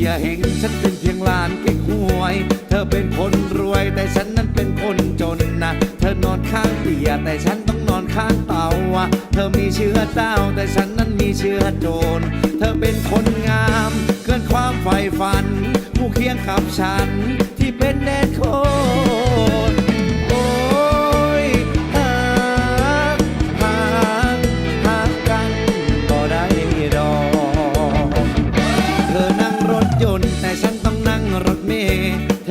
อย่าเห็นฉันเป็นเพียงลานเก็กหวย เธอเป็นคนรวยแต่ฉันนั้นเป็นคนจนนะเธอนอนข้างเตียแต่ฉันต้องนอนข้างเตาเธอมีเชื้อเต้าแต่ฉันนั้นมีเชื้อโจร เธอเป็นคนงาม เกินความใฝ่ฝัน ผู้เคียงกับฉัน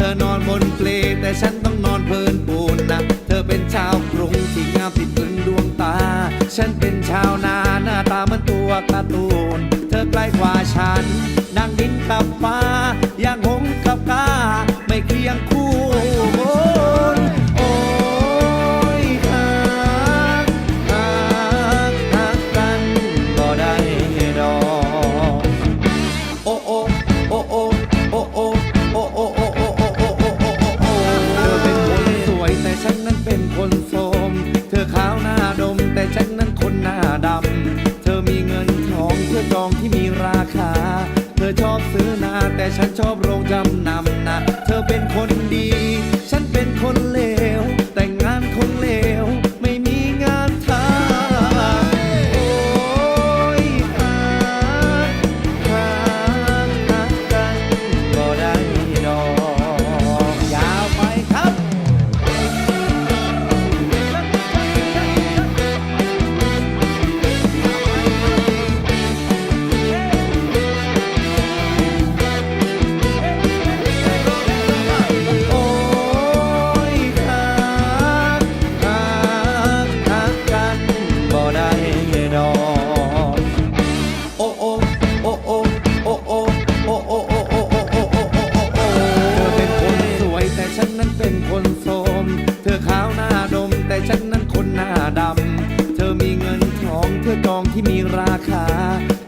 อนอนบนเปลแต่ฉันต้องนอนเพลินปูนนะ เธอเป็นชาวกรุงที่งามติดตรึงดวงตา ฉันเป็นชาวนาหน้าตาเหมันตัวการ์ตูน เธอใกล้กว่าฉัน แต่ฉันชอบโรงจำนำนะ เธอเป็นคนดี ฉันเป็นคนเลว คนโสม เธอขาวหน้าดม แต่ฉันนั้นคนหน้าดำ เธอมีเงินทองเธอจองที่มีราคา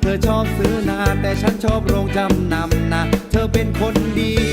เธอชอบซื้อนาแต่ฉันชอบโรงจำนำนะ เธอเป็นคนดี